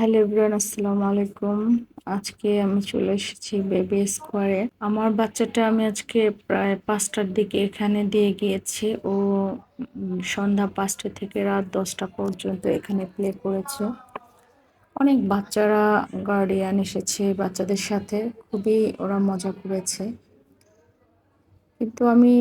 Hello everyone, আসসালামু আলাইকুম। আজকে আমি চলে এসেছি বেবি স্কোয়ারে। আমার বাচ্চাটা আমি আজকে প্রায় পাঁচটার দিকে এখানে দিয়ে গিয়েছি। ও সন্ধ্যা পাঁচটা থেকে রাত দশটা পর্যন্ত এখানে প্লে করেছে। অনেক বাচ্চারা গার্ডিয়ান এসেছে বাচ্চাদের সাথে। খুবই ওরা মজা করেছে। কিন্তু আমি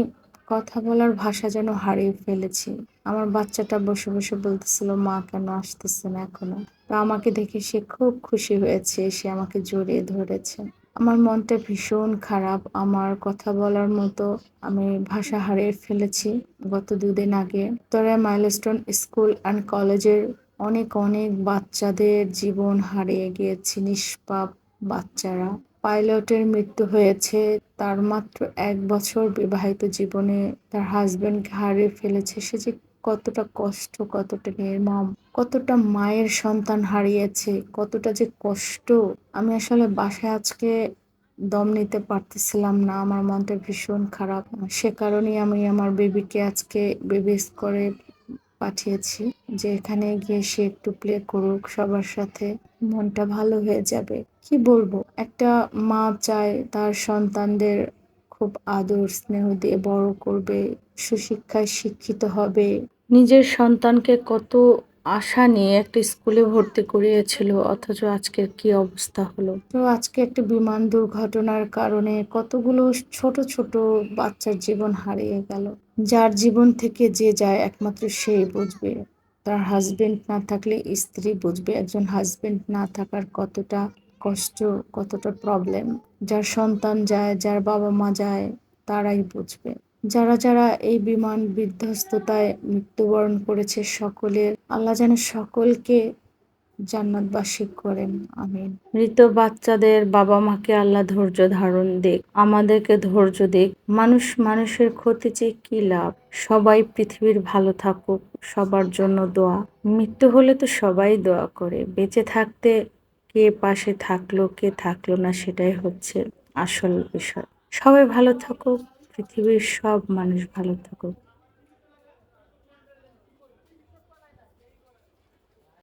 কথা বলার ভাষা যেন হারিয়ে ফেলেছি। আমার বাচ্চাটা বসে বসে বলতেছিল, মা কেন আসতেছে না এখনও? তো আমাকে দেখে সে খুব খুশি হয়েছে, সে আমাকে জড়িয়ে ধরেছে। আমার মনটা ভীষণ খারাপ। আমার কথা বলার মতো আমি ভাষা হারিয়ে ফেলেছি। গত দুদিন আগে তোরা মাইলস্টোন স্কুল অ্যান্ড কলেজের অনেক অনেক বাচ্চাদের জীবন হারিয়ে গিয়েছে, নিষ্পাপ বাচ্চারা। পাইলটের মৃত্যু হয়েছে, তার মাত্র এক বছর বিবাহিত জীবনে তার হাজবেন্ডকে হারিয়ে ফেলেছে। সে যে কতটা কষ্ট, কতটা নির্মম, কতটা মায়ের সন্তান হারিয়েছে, কতটা যে কষ্ট। আমি আসলে বাসায় আজকে দম নিতে পারতেছিলাম না, আমার মনটা ভীষণ খারাপ। সে কারণেই আমি আমার বেবিকে আজকে বেবি করে পাঠিয়েছি যে এখানে গিয়ে সে একটু প্লে করুক, সবার সাথে মনটা ভালো হয়ে যাবে। কি বলব? একটা মা চায় তার সন্তানদের খুব আদর, স্নেহ দিয়ে বড় করবে, সুশিক্ষায় শিক্ষিত হবে। নিজের সন্তানকে কত আশা নিয়ে একটা স্কুলে ভর্তি করিয়েছিল, অথচ আজকের কি অবস্থা হলো? তো আজকে একটা বিমান দুর্ঘটনার কারণে কতগুলো ছোট ছোট বাচ্চার জীবন হারিয়ে গেল। যার জীবন থেকে যে যায় একমাত্র সেই বুঝবে। তার হাজবেন্ড না থাকলে স্ত্রী বুঝবে। একজন হাজবেন্ড না থাকার কতটা কষ্ট, কতটা প্রবলেম যার সন্তান যায়, যার বাবা মা যায়, তারাই বুঝবে। যারা যারা এই বিমান বিধ্বস্ততায় মৃত্যুবরণ করেছে সকলের আল্লাহ যেন সকলকে জান্নাতবাসী করেন, আমিন। মৃত বাচ্চাদের বাবা মাকে আল্লাহ ধৈর্য ধারণ দিক, আমাদেরকে ধৈর্য দিক। মানুষ, মানুষের ক্ষতি যে কি লাভ? সবাই পৃথিবীর ভালো থাকুক, সবার জন্য দোয়া। মৃত্যু হলে তো সবাই দোয়া করে। বেঁচে থাকতে কে পাশে থাকল, কে থাকল না সেটাই হচ্ছে আসল বিষয়। সবাই ভালো থাকুক। পৃথিবীর সব মানুষ ভালো থাকুক।